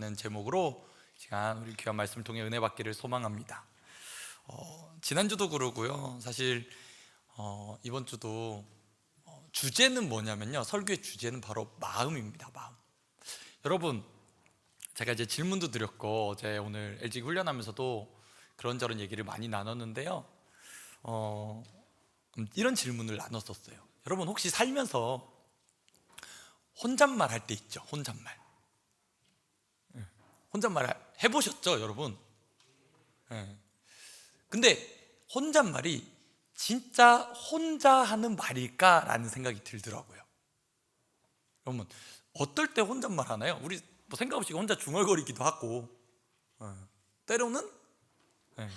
하는 제목으로 시간 우리 귀한 말씀을 통해 은혜 받기를 소망합니다. 어, 지난주도 그러고요. 사실 어, 이번 주도 어, 주제는 뭐냐면요. 설교의 주제는 바로 마음입니다. 마음. 여러분 제가 이제 질문도 드렸고 어제 오늘 LG 훈련하면서도 그런저런 얘기를 많이 나눴는데요. 어, 음, 이런 질문을 나눴었어요. 여러분 혹시 살면서 혼잣말 할 때 있죠? 혼잣말. 예, 혼잣말 하- 해보셨죠, 여러분? 예. 근데 혼잣말이 진짜 혼자 하는 말일까라는 생각이 들더라고요. 여러분 어떨 때 혼잣말 하나요? 우리 뭐 생각 없이 혼자 중얼거리기도 하고 예. 때로는 예.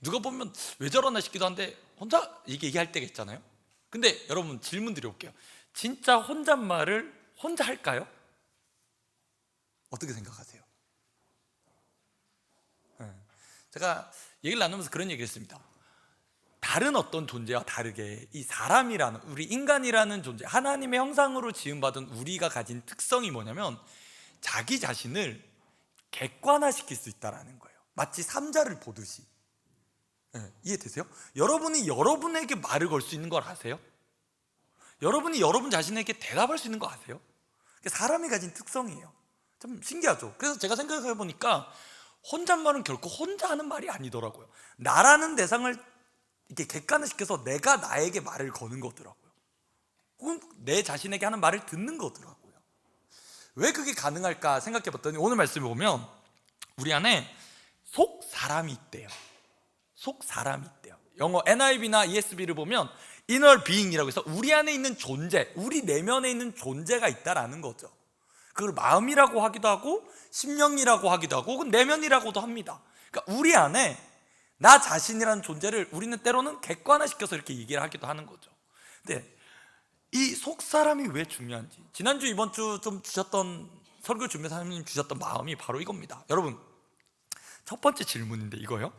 누가 보면 왜 저러나 싶기도 한데 혼자 얘기할 때가 있잖아요. 근데 여러분 질문 드려볼게요. 진짜 혼잣말을 혼자 할까요? 어떻게 생각하세요? 예. 제가 얘기를 나누면서 그런 얘기를 했습니다. 다른 어떤 존재와 다르게 이 사람이라는 우리 인간이라는 존재 하나님의 형상으로 지음받은 우리가 가진 특성이 뭐냐면 자기 자신을 객관화시킬 수 있다라는 거예요. 마치 삼자를 보듯이. 예, 이해되세요? 여러분이 여러분에게 말을 걸 수 있는 걸 아세요? 여러분이 여러분 자신에게 대답할 수 있는 거 아세요? 사람이 가진 특성이에요. 참 신기하죠. 그래서 제가 생각해 보니까 혼잣말은 결코 혼자 하는 말이 아니더라고요. 나라는 대상을 이렇게 객관화시켜서 내가 나에게 말을 거는 거더라고요. 혹은 내 자신에게 하는 말을 듣는 거더라고요. 왜 그게 가능할까 생각해 봤더니 오늘 말씀을 보면 우리 안에 속 사람이 있대요. 속 사람이 있대요. 영어 NIV나 ESV를 보면 inner being이라고 해서 우리 안에 있는 존재, 우리 내면에 있는 존재가 있다라는 거죠. 그걸 마음이라고 하기도 하고 심령이라고 하기도 하고 혹은 내면이라고도 합니다. 그러니까 우리 안에 나 자신이라는 존재를 우리는 때로는 객관화시켜서 이렇게 얘기를 하기도 하는 거죠. 근데 이 속 사람이 왜 중요한지 지난주 이번 주 좀 주셨던 설교 준비사님 주셨던 마음이 바로 이겁니다. 여러분 첫 번째 질문인데 이거요.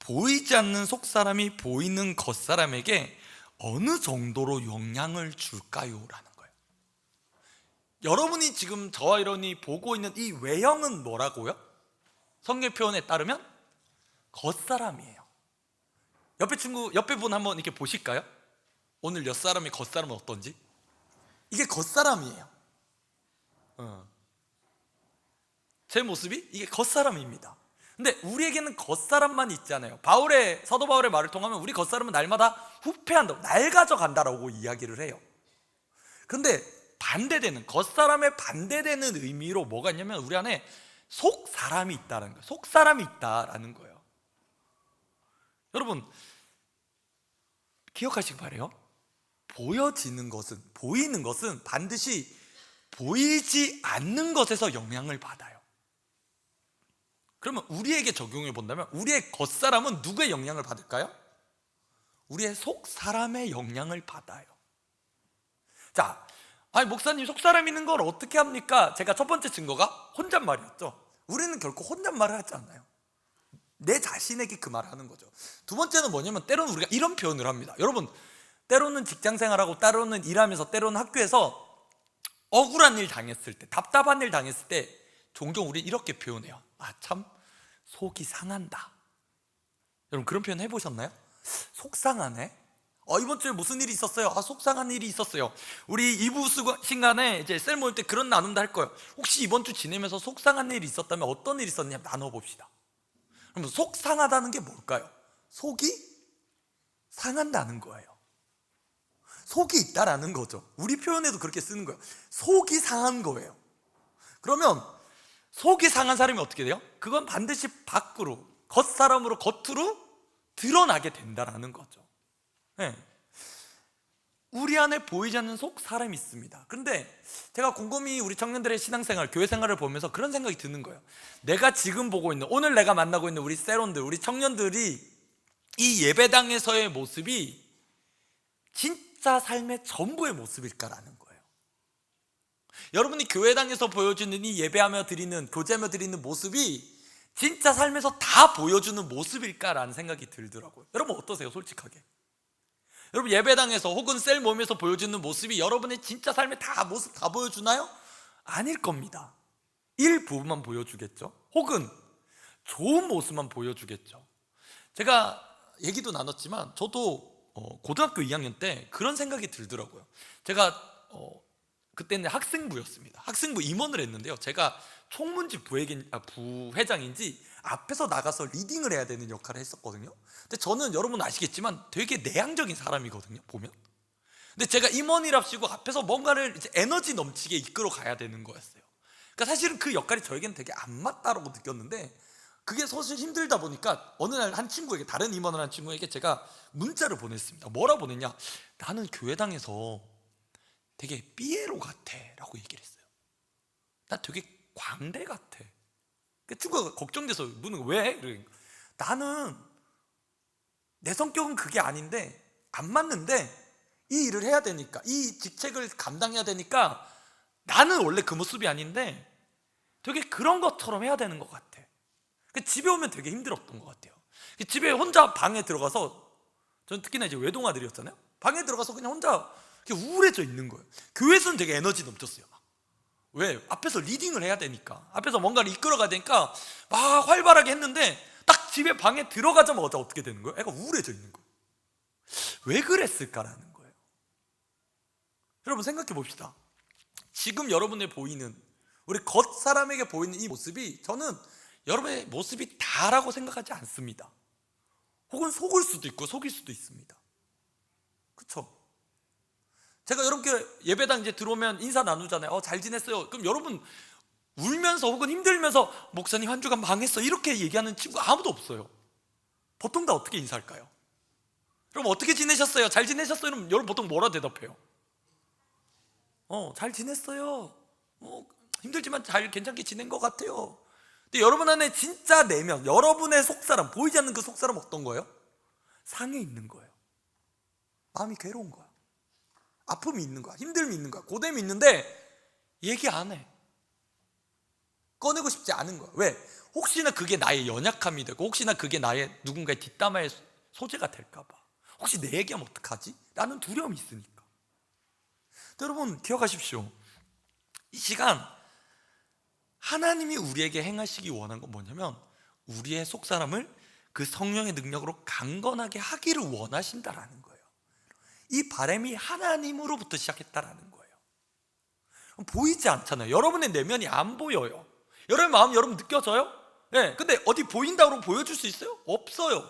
보이지 않는 속 사람이 보이는 겉 사람에게 어느 정도로 영향을 줄까요? 라는. 여러분이 지금 저와 이런이 보고 있는 이 외형은 뭐라고요? 성경 표현에 따르면 겉사람이에요. 옆에 친구, 옆에 분 한번 이렇게 보실까요? 오늘 옆 사람이 겉사람은 어떤지? 이게 겉사람이에요. 어. 제 모습이 이게 겉사람입니다. 근데 우리에게는 겉사람만 있잖아요. 바울의 사도 바울의 말을 통하면 우리 겉사람은 날마다 후패한다고 낡아져 간다라고 이야기를 해요. 근데 반대되는 겉사람의 반대되는 의미로 뭐가 있냐면 우리 안에 속 사람이 있다는 거예요. 속 사람이 있다라는 거예요. 여러분 기억하시기 바래요. 보여지는 것은 보이는 것은 반드시 보이지 않는 것에서 영향을 받아요. 그러면 우리에게 적용해 본다면 우리의 겉사람은 누구의 영향을 받을까요? 우리의 속 사람의 영향을 받아요. 자, 아니 목사님 속 사람 있는 걸 어떻게 합니까? 제가 첫 번째 증거가 혼잣말이었죠. 우리는 결코 혼잣말을 하지 않아요. 내 자신에게 그 말을 하는 거죠. 두 번째는 뭐냐면 때로는 우리가 이런 표현을 합니다. 여러분, 때로는 직장 생활하고 때로는 일하면서 때로는 학교에서 억울한 일 당했을 때, 답답한 일 당했을 때 종종 우리 이렇게 표현해요. 아, 참 속이 상한다. 여러분 그런 표현 해보셨나요? 속상하네. 어, 이번 주에 무슨 일이 있었어요? 아, 속상한 일이 있었어요. 우리 이부 시간에 이제 셀 모임 때 그런 나눔도 할 거예요. 혹시 이번 주 지내면서 속상한 일이 있었다면 어떤 일이 있었냐 나눠봅시다. 그럼 속상하다는 게 뭘까요? 속이 상한다는 거예요. 속이 있다라는 거죠. 우리 표현에도 그렇게 쓰는 거예요. 속이 상한 거예요. 그러면 속이 상한 사람이 어떻게 돼요? 그건 반드시 밖으로 겉사람으로 겉으로 드러나게 된다라는 거죠. 네. 우리 안에 보이지 않는 속 사람이 있습니다. 그런데 제가 곰곰이 우리 청년들의 신앙생활, 교회 생활을 보면서 그런 생각이 드는 거예요. 내가 지금 보고 있는 오늘 내가 만나고 있는 우리 세론들, 우리 청년들이 이 예배당에서의 모습이 진짜 삶의 전부의 모습일까라는 거예요. 여러분이 교회당에서 보여주는 이 예배하며 드리는 교제하며 드리는 모습이 진짜 삶에서 다 보여주는 모습일까라는 생각이 들더라고요. 여러분 어떠세요, 솔직하게? 여러분 예배당에서 혹은 셀 모임에서 보여주는 모습이 여러분의 진짜 삶의 다 모습 다 보여주나요? 아닐 겁니다. 일부분만 보여주겠죠. 혹은 좋은 모습만 보여주겠죠. 제가 얘기도 나눴지만 저도 어, 고등학교 2학년 때 그런 생각이 들더라고요. 제가 어, 그때는 학생부였습니다. 학생부 임원을 했는데요. 제가 총무지 부회장, 아, 부회장인지 앞에서 나가서 리딩을 해야 되는 역할을 했었거든요. 근데 저는 여러분 아시겠지만 되게 내향적인 사람이거든요. 보면. 근데 제가 임원이랍시고 앞에서 뭔가를 이제 에너지 넘치게 이끌어 가야 되는 거였어요. 그러니까 사실은 그 역할이 저에게는 되게 안 맞다라고 느꼈는데 그게 사실 힘들다 보니까 어느 날 한 친구에게 다른 임원을 한 친구에게 제가 문자를 보냈습니다. 뭐라 보냈냐? 나는 교회당에서 되게 삐에로 같아라고 얘기를 했어요. 나 되게 광대 같아. 그 친구가 걱정돼서 묻는 거 왜? 이러니까 나는 내 성격은 그게 아닌데 안 맞는데 이 일을 해야 되니까 이 직책을 감당해야 되니까 나는 원래 그 모습이 아닌데 되게 그런 것처럼 해야 되는 것 같아. 그 집에 오면 되게 힘들었던 것 같아요. 그 집에 혼자 방에 들어가서 저는 특히나 이제 외동 아들이었잖아요. 방에 들어가서 그냥 혼자 우울해져 있는 거예요. 교회에서는 되게 에너지 넘쳤어요. 왜? 앞에서 리딩을 해야 되니까 앞에서 뭔가를 이끌어가야 되니까 막 활발하게 했는데 딱 집에 방에 들어가자마자 어떻게 되는 거예요? 애가 우울해져 있는 거예요. 왜 그랬을까라는 거예요. 여러분 생각해 봅시다. 지금 여러분의 보이는 우리 겉 사람에게 보이는 이 모습이 저는 여러분의 모습이 다라고 생각하지 않습니다. 혹은 속을 수도 있고 속일 수도 있습니다. 그렇죠? 제가 여러분께 예배당 이제 들어오면 인사 나누잖아요. 어, 잘 지냈어요. 그럼 여러분 울면서 혹은 힘들면서 목사님 한 주간 망했어 이렇게 얘기하는 친구 아무도 없어요. 보통 다 어떻게 인사할까요? 그럼 어떻게 지내셨어요? 잘 지내셨어요? 그럼 여러분 보통 뭐라 대답해요? 어, 잘 지냈어요. 어, 힘들지만 잘 괜찮게 지낸 것 같아요. 근데 여러분 안에 진짜 내면 여러분의 속사람 보이지 않는 그 속사람 어떤 거예요? 상해 있는 거예요. 마음이 괴로운 거야. 아픔이 있는 거야. 힘듦이 있는 거야. 고됨이 있는데 얘기 안 해. 꺼내고 싶지 않은 거야. 왜? 혹시나 그게 나의 연약함이 되고 혹시나 그게 나의 누군가의 뒷담화의 소재가 될까 봐. 혹시 내 얘기하면 어떡하지? 라는 두려움이 있으니까. 여러분 기억하십시오. 이 시간 하나님이 우리에게 행하시기 원한 건 뭐냐면 우리의 속사람을 그 성령의 능력으로 강건하게 하기를 원하신다라는 거예요. 이 바람이 하나님으로부터 시작했다라는 거예요. 보이지 않잖아요. 여러분의 내면이 안 보여요. 여러분 마음 여러분 느껴져요? 네, 근데 어디 보인다고 보여줄 수 있어요? 없어요.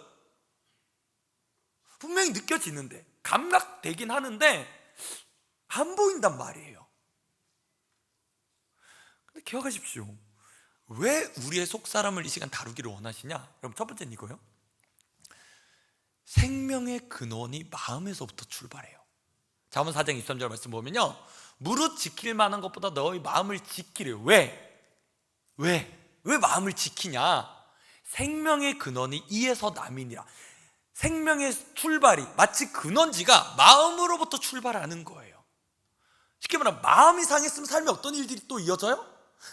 분명히 느껴지는데 감각되긴 하는데 안 보인단 말이에요. 근데 기억하십시오. 왜 우리의 속 사람을 이 시간 다루기를 원하시냐? 여러분 첫 번째는 이거요. 생명의 근원이 마음에서부터 출발해요. 잠언 4장 23절 말씀 보면요. 무릇 지킬 만한 것보다 너희 마음을 지키래. 왜? 왜? 왜 마음을 지키냐? 생명의 근원이 이에서 남이니라. 생명의 출발이 마치 근원지가 마음으로부터 출발하는 거예요. 쉽게 말하면 마음이 상했으면 삶에 어떤 일들이 또 이어져요?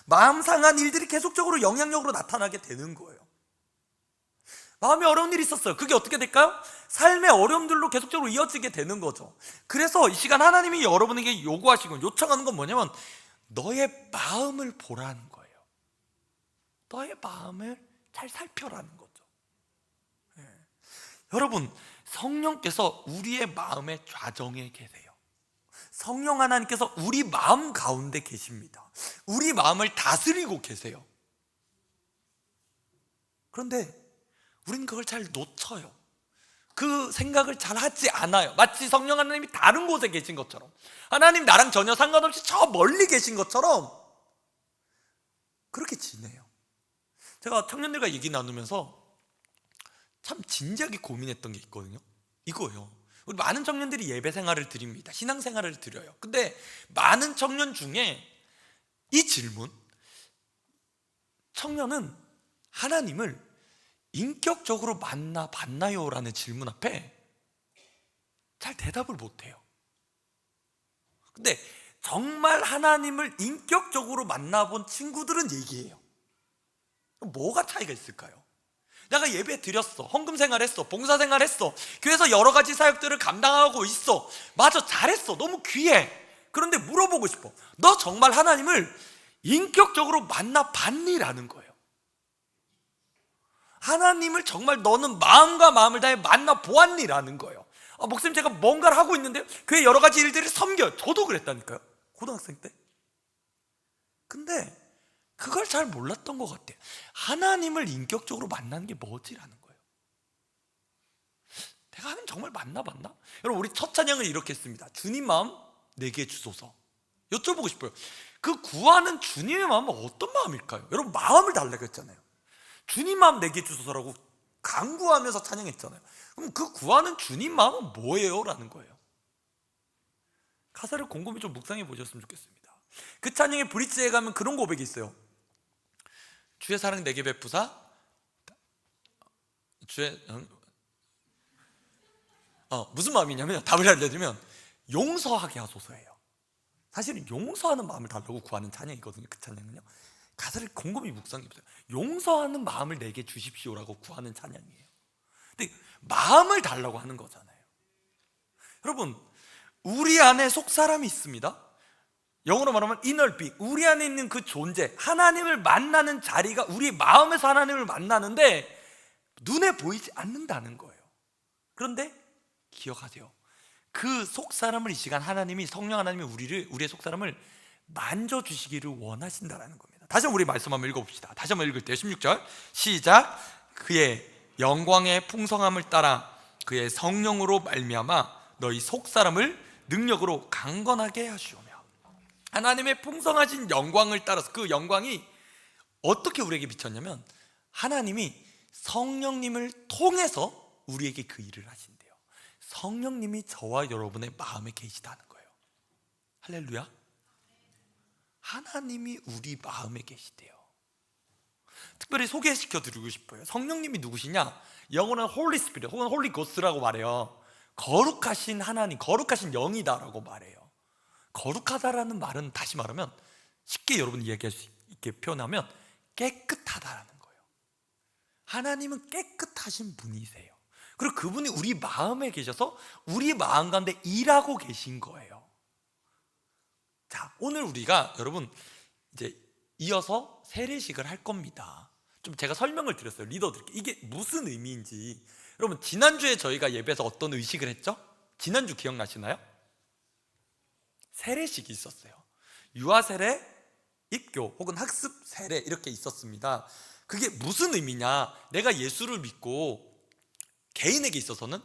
마음 상한 일들이 계속적으로 영향력으로 나타나게 되는 거예요. 마음에 어려운 일이 있었어요. 그게 어떻게 될까요? 삶의 어려움들로 계속적으로 이어지게 되는 거죠. 그래서 이 시간 하나님이 여러분에게 요구하시고 요청하는 건 뭐냐면 너의 마음을 보라는 거예요. 너의 마음을 잘 살펴라는 거죠. 예. 여러분, 성령께서 우리의 마음의 좌정에 계세요. 성령 하나님께서 우리 마음 가운데 계십니다. 우리 마음을 다스리고 계세요. 그런데 우리는 그걸 잘 놓쳐요. 그 생각을 잘 하지 않아요. 마치 성령 하나님이 다른 곳에 계신 것처럼. 하나님 나랑 전혀 상관없이 저 멀리 계신 것처럼 그렇게 지내요. 제가 청년들과 얘기 나누면서 참 진지하게 고민했던 게 있거든요. 이거예요. 우리 많은 청년들이 예배 생활을 드립니다. 신앙 생활을 드려요. 근데 많은 청년 중에 이 질문, 청년은 하나님을 인격적으로 만나 봤나요? 라는 질문 앞에 잘 대답을 못 해요. 근데 정말 하나님을 인격적으로 만나본 친구들은 얘기해요. 뭐가 차이가 있을까요? 내가 예배 드렸어. 헌금 생활했어. 봉사 생활했어. 교회에서 여러 가지 사역들을 감당하고 있어. 맞아, 잘했어. 너무 귀해. 그런데 물어보고 싶어. 너 정말 하나님을 인격적으로 만나 봤니 라는 거예요. 하나님을 정말 너는 마음과 마음을 다해 만나 보았니라는 거예요. 아, 목사님 제가 뭔가를 하고 있는데 그의 여러 가지 일들을 섬겨. 저도 그랬다니까요. 고등학생 때. 근데 그걸 잘 몰랐던 것 같아요. 하나님을 인격적으로 만나는 게 뭐지라는 거예요. 내가 하나님 정말 만나봤나? 여러분 우리 첫 찬양을 이렇게 했습니다. 주님 마음 내게 주소서. 여쭤보고 싶어요. 그 구하는 주님의 마음은 어떤 마음일까요? 여러분 마음을 달라고 했잖아요. 주님 마음 내게 주소서라고 강구하면서 찬양했잖아요. 그럼 그 구하는 주님 마음은 뭐예요? 라는 거예요. 가사를 곰곰이 좀 묵상해 보셨으면 좋겠습니다. 그 찬양의 브릿지에 가면 그런 고백이 있어요. 주의 사랑 내게 베푸사 주의 어, 무슨 마음이냐면 답을 알려드리면 용서하게 하소서예요. 사실은 용서하는 마음을 달라고 구하는 찬양이거든요. 그 찬양은요. 가사를 곰곰이 묵상해 보세요. 용서하는 마음을 내게 주십시오라고 구하는 찬양이에요. 근데 마음을 달라고 하는 거잖아요. 여러분, 우리 안에 속 사람이 있습니다. 영어로 말하면 inner being. 우리 안에 있는 그 존재, 하나님을 만나는 자리가 우리 마음에서 하나님을 만나는데 눈에 보이지 않는다는 거예요. 그런데 기억하세요. 그 속 사람을 이 시간 하나님이 성령 하나님이 우리를 우리의 속 사람을 만져 주시기를 원하신다라는 겁니다. 다시 한번 우리 말씀 한번 읽어 봅시다. 다시 한번 읽을 때 16절 시작. 그의 영광의 풍성함을 따라 그의 성령으로 말미암아 너희 속 사람을 능력으로 강건하게 하시오며 하나님의 풍성하신 영광을 따라서 그 영광이 어떻게 우리에게 비쳤냐면 하나님이 성령님을 통해서 우리에게 그 일을 하신대요. 성령님이 저와 여러분의 마음에 계시다는 거예요. 할렐루야. 하나님이 우리 마음에 계시대요. 특별히 소개시켜 드리고 싶어요. 성령님이 누구시냐? 영어는 홀리 스피릿 혹은 홀리 고스라고 말해요. 거룩하신 하나님, 거룩하신 영이다라고 말해요. 거룩하다라는 말은 다시 말하면 쉽게 여러분 이야기할 수 있게 표현하면 깨끗하다라는 거예요. 하나님은 깨끗하신 분이세요. 그리고 그분이 우리 마음에 계셔서 우리 마음 가운데 일하고 계신 거예요. 자, 오늘 우리가 여러분 이제 이어서 세례식을 할 겁니다. 좀 제가 설명을 드렸어요. 리더들께 이게 무슨 의미인지. 여러분 지난주에 저희가 예배에서 어떤 의식을 했죠? 지난주 기억나시나요? 세례식이 있었어요. 유아 세례, 입교 혹은 학습 세례 이렇게 있었습니다. 그게 무슨 의미냐? 내가 예수를 믿고 개인에게 있어서는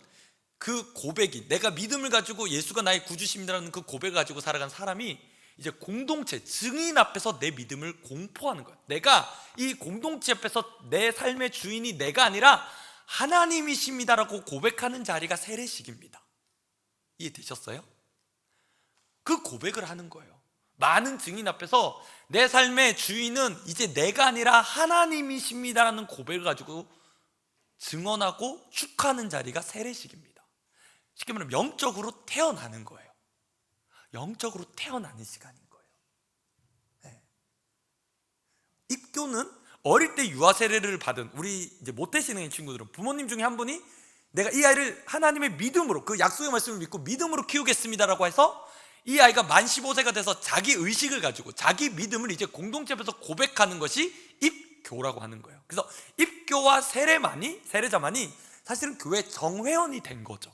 그 고백이 내가 믿음을 가지고 예수가 나의 구주십니다라는 그 고백을 가지고 살아간 사람이 이제 공동체 증인 앞에서 내 믿음을 공포하는 거예요. 내가 이 공동체 앞에서 내 삶의 주인이 내가 아니라 하나님이십니다라고 고백하는 자리가 세례식입니다. 이해되셨어요? 그 고백을 하는 거예요. 많은 증인 앞에서 내 삶의 주인은 이제 내가 아니라 하나님이십니다라는 고백을 가지고 증언하고 축하하는 자리가 세례식입니다. 쉽게 말하면 영적으로 태어나는 거예요. 영적으로 태어나는 시간인 거예요. 네. 입교는 어릴 때 유아 세례를 받은 우리 이제 모태 신앙의 친구들은 부모님 중에 한 분이 내가 이 아이를 하나님의 믿음으로 그 약속의 말씀을 믿고 믿음으로 키우겠습니다라고 해서 이 아이가 만 15세가 돼서 자기 의식을 가지고 자기 믿음을 이제 공동체 앞에서 고백하는 것이 입교라고 하는 거예요. 그래서 입교와 세례만이 세례자만이 사실은 교회 정회원이 된 거죠.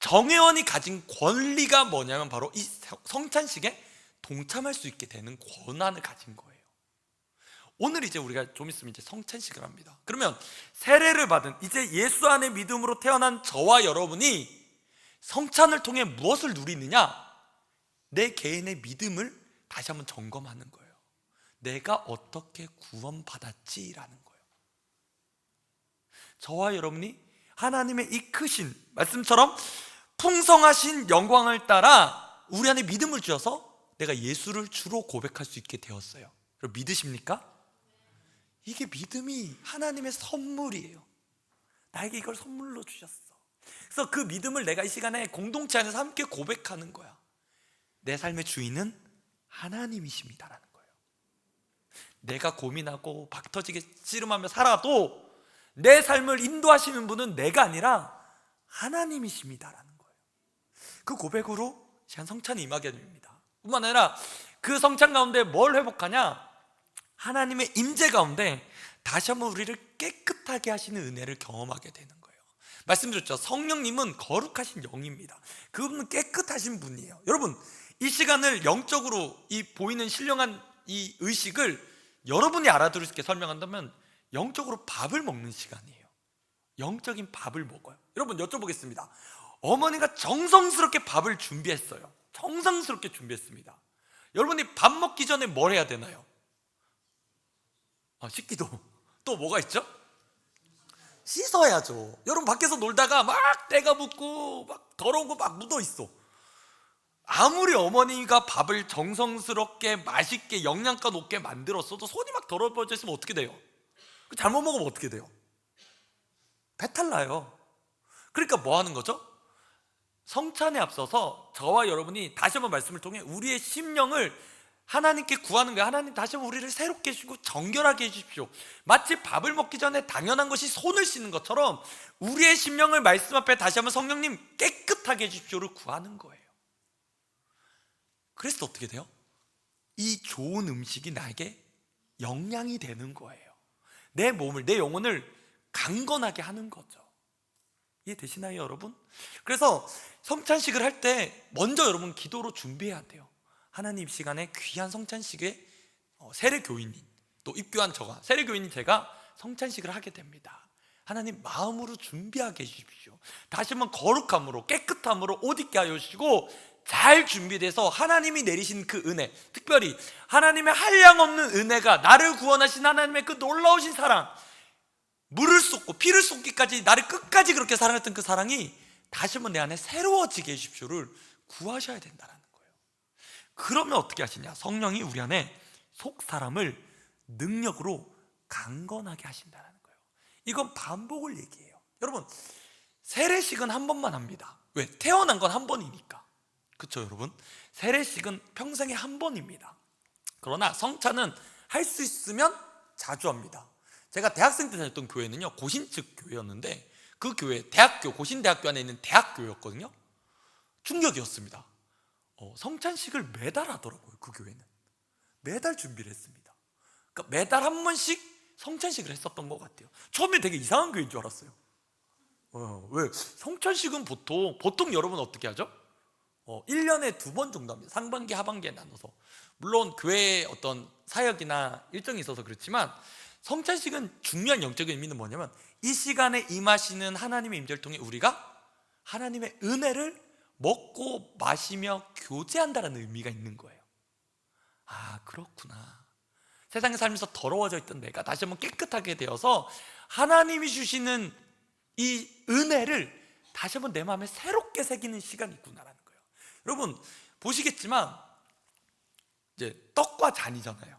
정회원이 가진 권리가 뭐냐면 바로 이 성찬식에 동참할 수 있게 되는 권한을 가진 거예요. 오늘 이제 우리가 좀 있으면 이제 성찬식을 합니다. 그러면 세례를 받은 이제 예수 안의 믿음으로 태어난 저와 여러분이 성찬을 통해 무엇을 누리느냐? 내 개인의 믿음을 다시 한번 점검하는 거예요. 내가 어떻게 구원받았지라는 거예요. 저와 여러분이 하나님의 이 크신 말씀처럼 풍성하신 영광을 따라 우리 안에 믿음을 주셔서 내가 예수를 주로 고백할 수 있게 되었어요. 여러분 믿으십니까? 이게 믿음이 하나님의 선물이에요. 나에게 이걸 선물로 주셨어. 그래서 그 믿음을 내가 이 시간에 공동체 안에서 함께 고백하는 거야. 내 삶의 주인은 하나님이십니다라는 거예요. 내가 고민하고 박터지게 씨름하며 살아도 내 삶을 인도하시는 분은 내가 아니라 하나님이십니다라는 거예요. 그 고백으로 시간 성찬이 임하게 됩니다. 뿐만 아니라 그 성찬 가운데 뭘 회복하냐? 하나님의 임재 가운데 다시 한번 우리를 깨끗하게 하시는 은혜를 경험하게 되는 거예요. 말씀드렸죠. 성령님은 거룩하신 영입니다. 그분은 깨끗하신 분이에요. 여러분, 이 시간을 영적으로 이 보이는 신령한 이 의식을 여러분이 알아들을 수 있게 설명한다면 영적으로 밥을 먹는 시간이에요. 영적인 밥을 먹어요. 여러분 여쭤보겠습니다. 어머니가 정성스럽게 밥을 준비했어요. 정성스럽게 준비했습니다. 여러분이 밥 먹기 전에 뭘 해야 되나요? 아, 씻기도. 또 뭐가 있죠? 씻어야죠. 여러분 밖에서 놀다가 막 때가 묻고 막 더러운 거 막 묻어 있어. 아무리 어머니가 밥을 정성스럽게 맛있게 영양가 높게 만들었어도 손이 막 더러워져 있으면 어떻게 돼요? 그 잘못 먹으면 어떻게 돼요? 배탈 나요. 그러니까 뭐 하는 거죠? 성찬에 앞서서 저와 여러분이 다시 한번 말씀을 통해 우리의 심령을 하나님께 구하는 거예요. 하나님 다시 한번 우리를 새롭게 해주시고 정결하게 해주십시오. 마치 밥을 먹기 전에 당연한 것이 손을 씻는 것처럼 우리의 심령을 말씀 앞에 다시 한번 성령님 깨끗하게 해주십시오를 구하는 거예요. 그래서 어떻게 돼요? 이 좋은 음식이 나에게 영양이 되는 거예요. 내 몸을, 내 영혼을 강건하게 하는 거죠. 이해되시나요, 여러분? 그래서 성찬식을 할 때 먼저 여러분 기도로 준비해야 돼요. 하나님 시간에 귀한 성찬식에 어, 세례 교인인 또 입교한 저가 세례 교인인 제가 성찬식을 하게 됩니다. 하나님 마음으로 준비하게 해주십시오. 다시 한번 거룩함으로 깨끗함으로 옷 입게 하여 주시고 잘 준비돼서 하나님이 내리신 그 은혜, 특별히 하나님의 한량 없는 은혜가 나를 구원하신 하나님의 그 놀라우신 사랑, 물을 쏟고 피를 쏟기까지 나를 끝까지 그렇게 사랑했던 그 사랑이 다시 한번 내 안에 새로워지게 해주십시오를 구하셔야 된다는 거예요. 그러면 어떻게 하시냐? 성령이 우리 안에 속 사람을 능력으로 강건하게 하신다는 거예요. 이건 반복을 얘기해요. 여러분 세례식은 한 번만 합니다. 왜? 태어난 건 한 번이니까. 그렇죠, 여러분? 세례식은 평생에 한 번입니다. 그러나 성찬은 할 수 있으면 자주 합니다. 제가 대학생 때 다녔던 교회는요 고신측 교회였는데 그 교회 대학교 고신대학교 안에 있는 대학교였거든요. 충격이었습니다. 어, 성찬식을 매달 하더라고요 그 교회는 매달 준비를 했습니다. 그러니까 매달 한 번씩 성찬식을 했었던 것 같아요. 처음에 되게 이상한 교회인 줄 알았어요. 어, 왜 성찬식은 보통 보통 여러분 어떻게 하죠? 어, 1년에 두 번 정도 합니다. 상반기, 하반기에 나눠서. 물론 교회의 어떤 사역이나 일정이 있어서 그렇지만 성찬식은 중요한 영적인 의미는 뭐냐면 이 시간에 임하시는 하나님의 임재를 통해 우리가 하나님의 은혜를 먹고 마시며 교제한다는 의미가 있는 거예요. 아, 그렇구나. 세상에 살면서 더러워져 있던 내가 다시 한번 깨끗하게 되어서 하나님이 주시는 이 은혜를 다시 한번 내 마음에 새롭게 새기는 시간이 거예요. 여러분 보시겠지만 이제 떡과 잔이잖아요.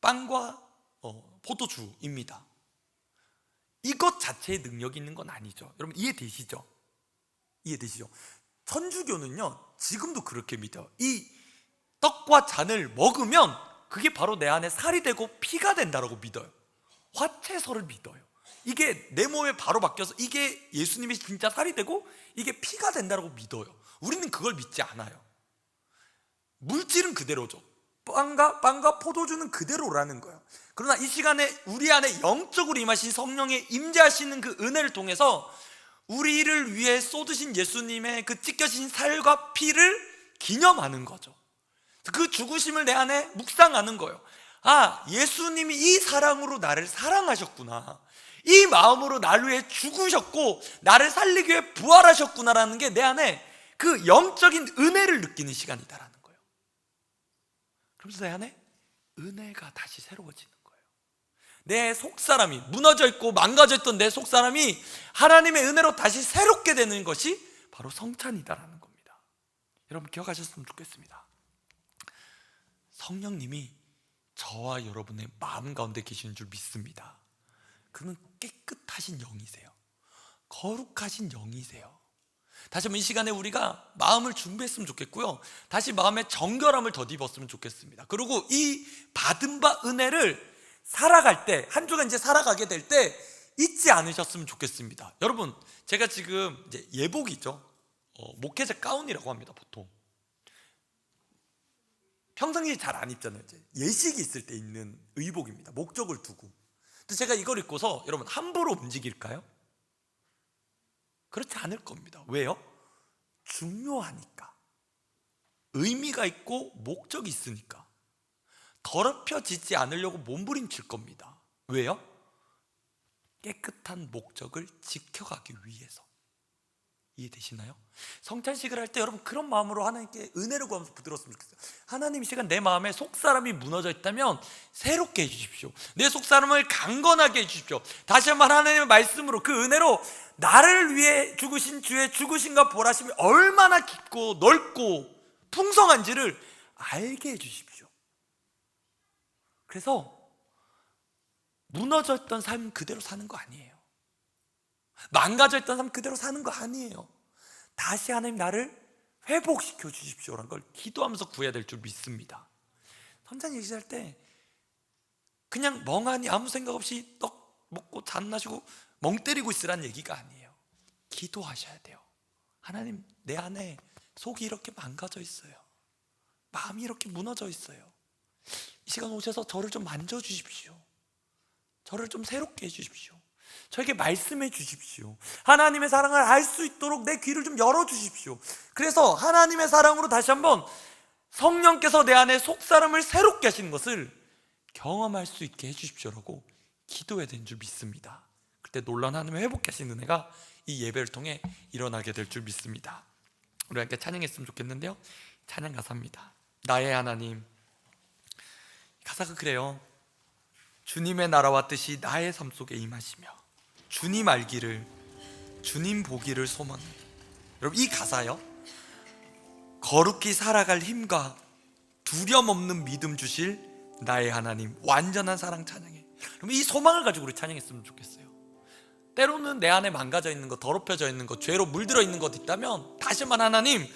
빵과 어, 포도주입니다. 이것 자체의 능력이 있는 건 아니죠. 여러분 이해되시죠? 이해되시죠? 천주교는요 지금도 그렇게 믿어요. 이 떡과 잔을 먹으면 그게 바로 내 안에 살이 되고 피가 된다라고 믿어요. 화채설을 믿어요. 이게 내 몸에 바로 바뀌어서 이게 예수님이 진짜 살이 되고 이게 피가 된다라고 믿어요. 우리는 그걸 믿지 않아요. 물질은 그대로죠. 빵과 빵과 포도주는 그대로라는 거예요. 그러나 이 시간에 우리 안에 영적으로 임하신 성령의 임재하시는 그 은혜를 통해서 우리를 위해 쏟으신 예수님의 그 찢겨진 살과 피를 기념하는 거죠. 그 죽으심을 내 안에 묵상하는 거예요. 아, 예수님이 이 사랑으로 나를 사랑하셨구나. 이 마음으로 나를 위해 죽으셨고 나를 살리기 위해 부활하셨구나라는 게 내 안에 그 영적인 은혜를 느끼는 시간이다라는 거예요. 그러면서 내 안에 은혜가 다시 새로워지는 거예요. 내 속사람이 무너져 있고 망가져 있던 내 속사람이 하나님의 은혜로 다시 새롭게 되는 것이 바로 성찬이다라는 겁니다. 여러분 기억하셨으면 좋겠습니다. 성령님이 저와 여러분의 마음 가운데 계시는 줄 믿습니다. 그는 깨끗하신 영이세요. 거룩하신 영이세요. 다시 한번 이 시간에 우리가 마음을 준비했으면 좋겠고요. 다시 마음의 정결함을 덧입었으면 좋겠습니다. 그리고 이 받은 바 은혜를 살아갈 때, 한 주간 이제 살아가게 될 때 잊지 않으셨으면 좋겠습니다. 여러분, 제가 지금 이제 예복이죠. 어, 목회자 가운이라고 합니다, 보통. 평상시에 잘 안 입잖아요. 이제 예식이 있을 때 입는 의복입니다. 목적을 두고. 근데 제가 이걸 입고서 여러분 함부로 움직일까요? 그렇지 않을 겁니다. 왜요? 중요하니까. 의미가 있고 목적이 있으니까. 더럽혀지지 않으려고 몸부림칠 겁니다. 왜요? 깨끗한 목적을 지켜가기 위해서. 이해되시나요? 성찬식을 할 때 여러분 그런 마음으로 하나님께 은혜를 구하면서 부드러웠으면 좋겠어요. 하나님 이 시간 내 마음에 속사람이 무너져 있다면 새롭게 해주십시오. 내 속사람을 강건하게 해주십시오. 다시 한번 하나님의 말씀으로 그 은혜로 나를 위해 죽으신 주의 죽으신가 보라심이 얼마나 깊고 넓고 풍성한지를 알게 해주십시오. 그래서 무너져 있던 삶 그대로 사는 거 아니에요. 망가져 있던 삶 그대로 사는 거 아니에요. 다시 하나님 나를 회복시켜 주십시오라는 걸 기도하면서 구해야 될 줄 믿습니다. 선장 얘기할 때 그냥 멍하니 아무 생각 없이 떡 먹고 잔 마시고 멍 때리고 있으란 얘기가 아니에요. 기도하셔야 돼요. 하나님 내 안에 속이 이렇게 망가져 있어요. 마음이 이렇게 무너져 있어요. 이 시간 오셔서 저를 좀 만져 주십시오. 저를 좀 새롭게 해 주십시오. 저에게 말씀해 주십시오. 하나님의 사랑을 알 수 있도록 내 귀를 좀 열어 주십시오. 그래서 하나님의 사랑으로 다시 한번 성령께서 내 안에 속사람을 새롭게 하시는 것을 경험할 수 있게 해 주십시오라고 기도해야 되는 줄 믿습니다. 그때 놀란 하나님의 회복하시는 은혜가 이 예배를 통해 일어나게 될 줄 믿습니다. 우리 함께 찬양했으면 좋겠는데요. 찬양 가사입니다. 나의 하나님. 가사가 그래요. 주님의 나라와 뜻이 나의 삶 속에 임하시며 주님 알기를 주님 보기를 소망하니 여러분 이 가사요. 거룩히 살아갈 힘과 두려움 없는 믿음 주실 나의 하나님 완전한 사랑 찬양해. 그럼 이 소망을 가지고 우리 찬양했으면 좋겠어요. 때로는 내 안에 망가져 있는 것 더럽혀져 있는 것 죄로 물들어 있는 것 있다면 다시 한번 하나님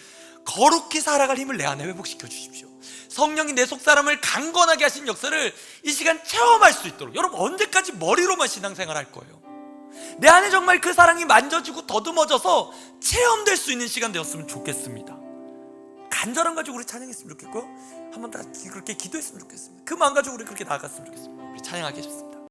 거룩히 살아갈 힘을 내 안에 회복시켜 주십시오. 성령이 내 속 사람을 강건하게 하신 역사를 이 시간 체험할 수 있도록. 여러분 언제까지 머리로만 신앙생활 할 거예요 내 안에 정말 그 사랑이 만져지고 더듬어져서 체험될 수 있는 시간 되었으면 좋겠습니다. 간절한 가지고 우리 찬양했으면 좋겠고요 한번 다 그렇게 기도했으면 좋겠습니다. 그 마음 가지고 우리 그렇게 나아갔으면 좋겠습니다. 우리 찬양하겠습니다